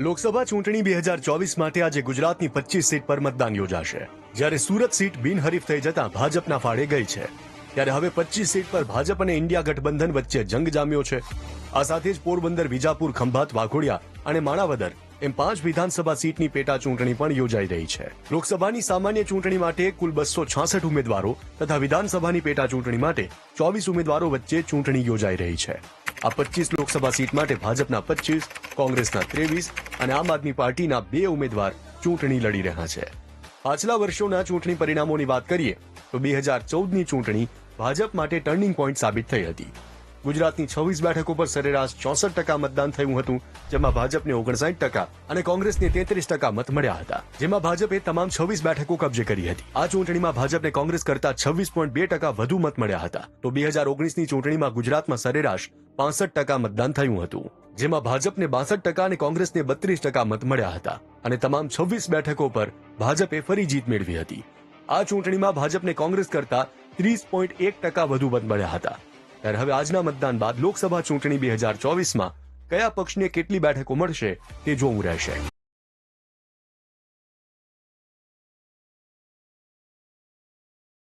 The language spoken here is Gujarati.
લોકસભા ચૂંટણી બે હજાર ચોવીસ માટે આજે ગુજરાતની પચીસ સીટ પર મતદાન યોજાશે. જ્યારે સુરત સીટ બિનહરીફ થઈ જતા ભાજપના ફાળે ગઈ છે. ત્યારે હવે પચીસ સીટ પર ભાજપ અને ઇન્ડિયા ગઠબંધન વચ્ચે જંગ જામ્યો છે. આ સાથે જ પોરબંદર, વિજાપુર, ખંભાત, વાઘોડિયા અને માણાવદર એમ પાંચ વિધાનસભા સીટની પેટા ચૂંટણી પણ યોજાઈ રહી છે. લોકસભાની સામાન્ય ચૂંટણી માટે કુલ બસો છાસઠ ઉમેદવારો તથા વિધાનસભાની પેટા ચૂંટણી માટે ચોવીસ ઉમેદવારો વચ્ચે ચૂંટણી યોજાઈ રહી છે. આ પચીસ લોકસભા સીટ માટે ભાજપના પચીસ, કોંગ્રેસના ત્રેવીસ અને આમ આદમી પાર્ટીના બે ઉમેદવાર ચૂંટણી લડી રહ્યા છે. પાછલા વર્ષોના ચૂંટણી પરિણામોની વાત કરીએ, તો બે હજાર ચૌદની ચૂંટણી ભાજપ માટે ટર્નિંગ પોઈન્ટ સાબિત થઈ હતી. ગુજરાતની છવ્વીસ બેઠકો પર સરેરાશ ચોસઠ ટકા મતદાન થયું હતું, જેમાં ભાજપને ઓગણસાઠ ટકા અને કોંગ્રેસને તેત્રીસ ટકા મત મળ્યા હતા, જેમાં ભાજપે તમામ છવ્વીસ બેઠકો કબજે કરી હતી. આ ચૂંટણીમાં ભાજપને કોંગ્રેસ કરતા છવ્વીસ પોઈન્ટ બે ટકા વધુ મત મળ્યા હતા. તો બે હજાર ઓગણીસની ચૂંટણીમાં ગુજરાતમાં સરેરાશ પાસઠ ટકા મતદાન થયું હતું, જેમાં ભાજપને બાસઠ ટકા અને કોંગ્રેસને બત્રીસ ટકા મત મળ્યા હતા અને તમામ છવ્વીસ બેઠકો પર ભાજપે ફરી જીત મેળવી હતી. આ ચૂંટણીમાં ભાજપને કોંગ્રેસ કરતા ત્રીસ પોઈન્ટ એક ટકા વધુ મત મળ્યા હતા. ત્યારે હવે આજના મતદાન બાદ લોકસભા ચૂંટણી બે હજાર ચોવીસમાં કયા પક્ષને કેટલી બેઠકો મળશે તે જોવું રહેશે.